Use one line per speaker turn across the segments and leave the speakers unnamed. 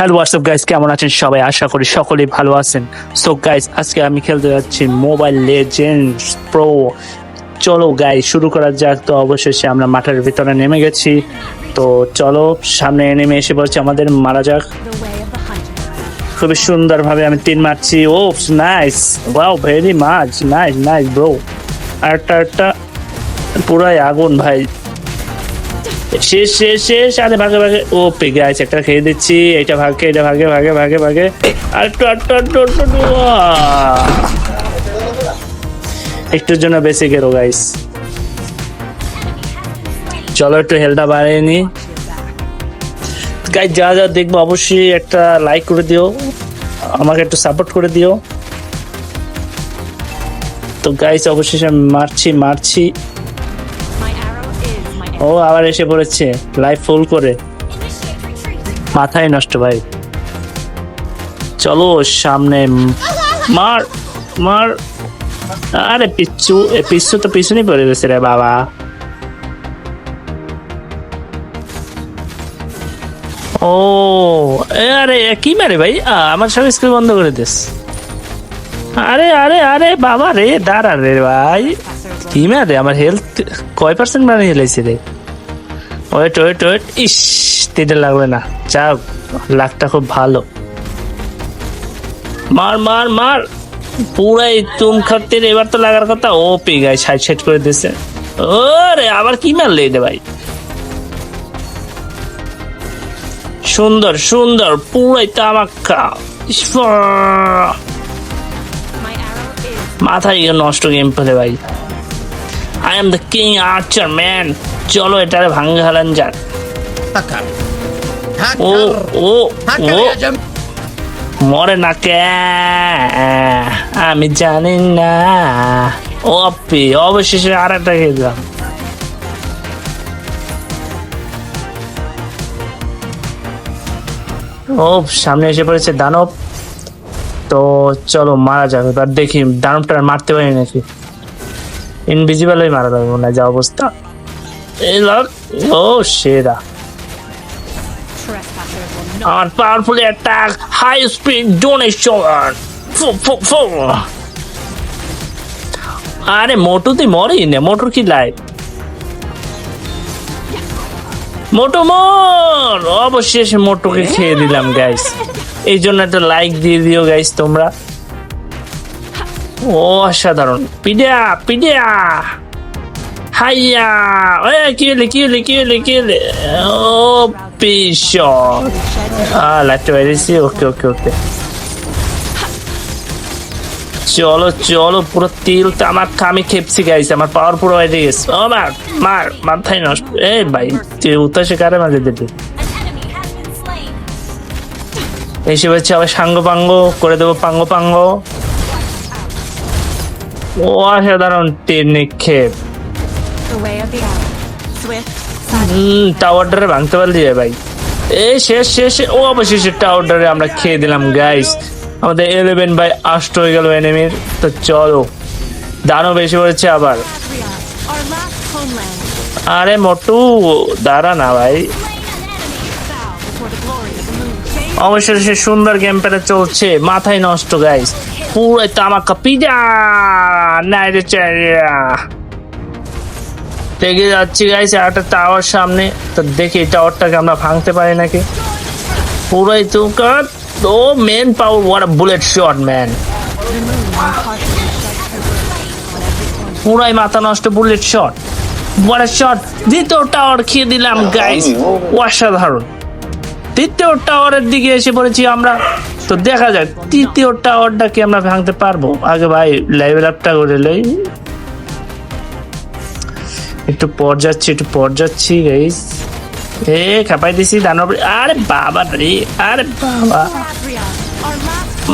Hello WhatsApp guys কেমন আছেন সবাই? আশা করি সকলেই ভালো আছেন। সো গাইস আজকে আমি খেলতে যাচ্ছি মোবাইল লেজেন্ডস প্রো চলো গাইস শুরু করা যাক। তো অবশেষে আমরা মাঠের ভিতরে নেমে গেছি। তো চলো, সামনে নেমে এসে পড়ছে আমাদের। মারা যাক. খুবই সুন্দরভাবে আমি তিন মারছি। ও nice wow very much nice nice bro আরেকটা একটা। পুরাই আগুন, ভাই। শেষ শেষ শেষ। আরে ভাগে ভাগে। ও পেগে আছে একটা খেয়ে দিচ্ছি। এটা ভাগে এটা ভাগে ভাগে ভাগে ভাগে। আরেকটু, আরেকটু, একটুর জন্য বেঁচে গেল গাইস চলো একটু হেলটা বাড়িয়ে নি। গাইজ যা যা দেখব অবশ্যই একটা লাইক করে দিও। আমাকে একটু সাপোর্ট করে দিও। তো গাইজ অবশেষে মারছি মারছি। ও আবার এসে পড়েছে। লাইফ ফুল করে। মাথায় নষ্ট ভাই। চলো সামনে মার মার। আরে পিচ্ছু পিচ্ছু তো পিছনই পড়ে গেছে রে বাবা। ও আরে কি মারে ভাই? আমার সব স্কুল বন্ধ করে দিস। আরে আরে আরে বাবা রে, দাঁড়া রে ভাই। কি মারে আমার হেলথ কয় পার্সেন্ট মানে হেলাইছে রে? Wait wait wait. ইস তিনটে লাগবে না। যাক লাকটা খুব ভালো। মার মার মার। পুরাই তুম খাতের এবার তো লাগার কথা। ও পে গায়ে সাইড সাইড করে দিছে। ওরে, আবার কি মারলে রে ভাই? সুন্দর সুন্দর। পুরাই তামাক্কা। মাথায় নষ্ট গেম পেলে ভাই। I'm the king archer man চলো এটারে ভাঙ্গে হালান যাক। ও ও ও। মরে না কে? আমি জানি না। ও আপি অবশেষে আর একটা খেয়ে দিলাম। ও সামনে এসে পড়েছে দানব। তো চলো মারা যাবে এবার দেখি দানবটা মারতে পারি নাকি? ইনভিজিবল হয়ে মারা যাবে মনে হয় যা অবস্থা। ও সেরা high speed donation. ফু, ফু, ফু। আরে মোটু তুই মরেই না মোটর কি লাইট মোটু মর! অবশেষে মোটুকে খেয়ে দিলাম গাইস এই জন্য একটা লাইক দিয়ে দিও গাইস তোমরা। অসাধারণ। পিডিয়া পিডিয়া। হাইয়া। এ, কি হলে কি হলে কি হলে কি হলে? ও লাইটটা বেরিয়েছি ওকে ওকে ওকে। চলো চলো, পুরো তিল তো আমার আমি খেপছি গাইছে আমার পাওয়ার পুরো হয়ে গেছে। ও, মার মার, মাথায় নষ্ট। এই ভাই, তুই উত্তাসে কারে মাঝে দিবি. এসে হচ্ছে আবার সাঙ্গ পাঙ্গ করে দেবো পাঙ্গ পাঙ্গ অসাধারণ তীর নিক্ষেপ টাওয়ারটারে ভাঙতে পারলি ভাই। এই শেষ শেষ ও অবশেষে টাওয়ারটারে আমরা খেয়ে দিলাম গাইস আমাদের ইলেভেন বাই আষ্ট হয়ে গেল এনিমির তো চলো। দানব এসে পড়েছে আবার. আরে মোটু দাঁড়া না ভাই। অবশেষে সুন্দর গেম প্যাটা চলছে। মাথায় নষ্ট গাইস নাই রে চাইয়া দেখে যাচ্ছি গাইস একটা টাওয়ার সামনে। তো দেখি টাওয়ারটাকে আমরা ভাঙতে পারি নাকি? পুরোই তুকার ও main power war bullet shot man. পুরাই মাথা নষ্ট বুলেট শট বড় শট দ্বিতীয় টাওয়ার খেয়ে দিলাম গাইস অসাধারণ। তৃতীয় টাওয়ারের দিকে এসে পড়েছি আমরা। তো দেখা যাক, তৃতীয় টাওয়ারটা কি আমরা ভাঙতে পারব? আগে ভাই লেভেল আপটা করে লই একটু পর যাচ্ছি, একটু পর যাচ্ছি গাইস এ, খাপাই দিছি দানব। আরে বাবা রে, আরে বাবা।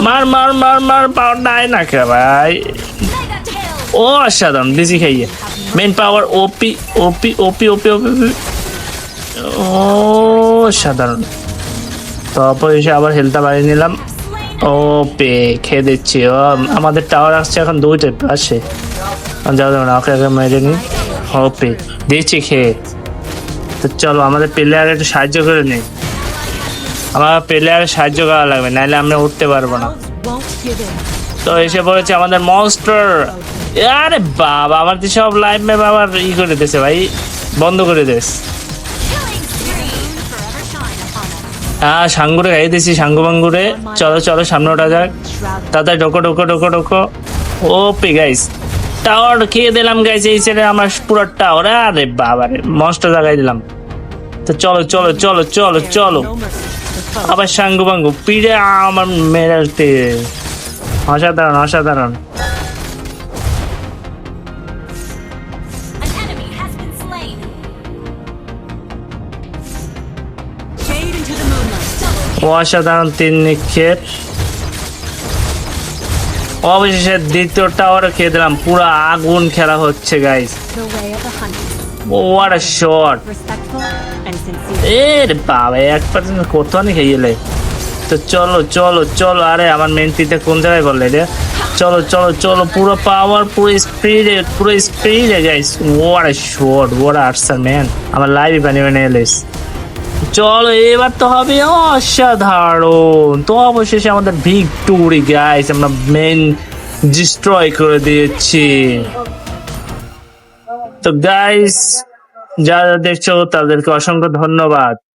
মার মার মার মার পাওয়ার নাই না কে ভাই। ও, অসাধারণ, দিছি খাইয়ে। মেন পাওয়ার ওপি ওপি ওপি ওপি ওপি ও সাধারণ তারপর এসে আবার হেলথটা বাড়িয়ে নিলাম। ও পে খেয়ে দিচ্ছি। ও, আমাদের টাওয়ার আসছে এখন দুইটা পাশে। যাও যাও না ওকে আগে মেরে নি ও পে দিচ্ছি খেয়ে। তো চলো, আমাদের প্লেয়ার একটু সাহায্য করে নেই। আমার প্লেয়ার সাহায্য করা লাগবে, নাহলে আমরা উঠতে পারব না. তো এসে পড়েছে আমাদের মনস্টার আরে বাবা, আমার তো সব লাইভ ম্যাপ আবার ই করে দিয়েছে ভাই। বন্ধ করে দিস হ্যাঁ সাঙ্গুরে গাই দিছি, সাঙ্গু বাঙ্গুরে। চলো চলো, সামনে ওঠা যাক।
Shrouded.
তাড়াতাড়ি ঢোকো ঢোকো ঢোকো। ও ওপি গাইস টাওয়ার খেয়ে দিলাম গাইস এই ছেলে আমার পুরো টাওয়ার আরে বাবা রে মনস্টার জাগাই দিলাম। তো চলো চলো চলো চলো চলো. আবার সাঙ্গু বাঙ্গু, পিড়ে আমার মেরাতে অসাধারণ অসাধারণ। অসাধারণ তিন নিক্ষেপ। অবশেষে দ্বিতীয় টাওয়ারে খেয়ে দিলাম। পুরো আগুন খেলা হচ্ছে. What a shot
Respectful and sincere.
এ রে বাবা, এক পার্সেন্ট কত অনেক গেলে? তো চলো চলো চলো, আরে, আমার মেন্টিতে কোন জায়গায় বললে রে? চলো চলো চলো, পুরো পাওয়ার পুরো স্পিডে পুরো স্পিডে guys what a shot what archer man আমার লাইভ বানিয়ে বানিয়ে এলিস চলো, এবার তো হবে অসাধারণ। তো অবশেষে আমাদের ভিক্টোরি গাইস আমরা মেন ডিস্ট্রয় করে দিয়েছি। তো গাইস যারা দেখছ, তাদেরকে অসংখ্য ধন্যবাদ।